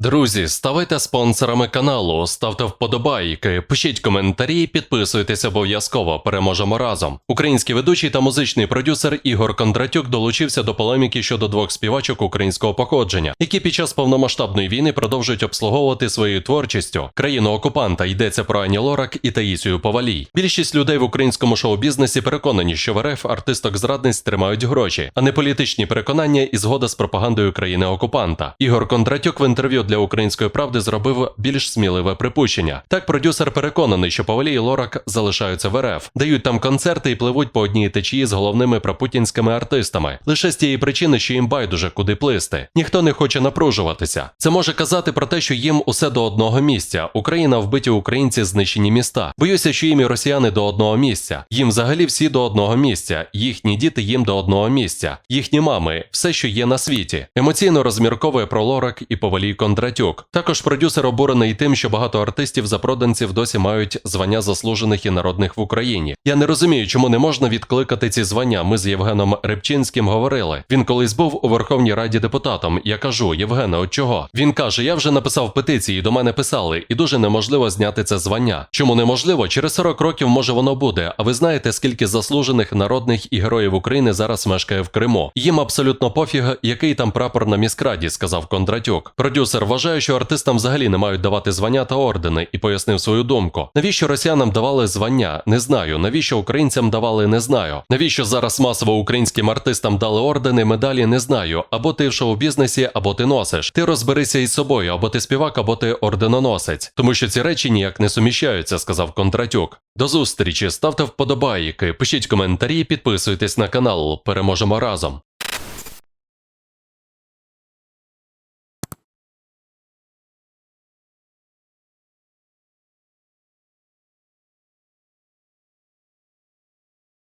Друзі, ставайте спонсорами каналу, ставте вподобайки, пишіть коментарі, підписуйтесь обов'язково. Переможемо разом. Український ведучий та музичний продюсер Ігор Кондратюк долучився до полеміки щодо двох співачок українського походження, які під час повномасштабної війни продовжують обслуговувати своєю творчістю країну окупанта. Йдеться про Ані Лорак і Таїсію Повалій. Більшість людей в українському шоу-бізнесі переконані, що в РФ артисток зрадниць тримають гроші, а не політичні переконання і згода з пропагандою країни окупанта. Ігор Кондратюк в інтерв'ю для української правди зробив більш сміливе припущення. Так, продюсер переконаний, що Повалій і Лорак залишаються в РФ, дають там концерти і пливуть по одній течії з головними пропутінськими артистами. Лише з тієї причини, що їм байдуже куди плисти. Ніхто не хоче напружуватися. Це може казати про те, що їм усе до одного місця. Україна вбиті українці, знищені міста. Боюся, що їм і росіяни до одного місця. Їм взагалі всі до одного місця. Їхні діти їм до одного місця. Їхні мами, все, що є на світі. Емоційно розмірковує про Лорак і Повалій Кондратюк. Також продюсер обурений тим, що багато артистів запроданців досі мають звання заслужених і народних в Україні. Я не розумію, чому не можна відкликати ці звання. Ми з Євгеном Рибчинським говорили. Він колись був у Верховній Раді депутатом. Я кажу, Євгене, от чого? Він каже: Я вже написав петиції, до мене писали, і дуже неможливо зняти це звання. Чому неможливо? Через 40 років може воно буде. А ви знаєте, скільки заслужених народних і героїв України зараз мешкає в Криму? Їм абсолютно пофіг, який там прапор на міськраді, сказав Кондратюк. Продюсер вважає, що артистам взагалі не мають давати звання та ордени, і пояснив свою думку. Навіщо росіянам давали звання? Не знаю. Навіщо українцям давали? Не знаю. Навіщо зараз масово українським артистам дали ордени, медалі? Не знаю. Або ти в шоу-бізнесі, або ти носиш. Ти розберися із собою, або ти співак, або ти орденоносець. Тому що ці речі ніяк не суміщаються, сказав Кондратюк. До зустрічі, ставте вподобайки, пишіть коментарі, підписуйтесь на канал. Переможемо разом.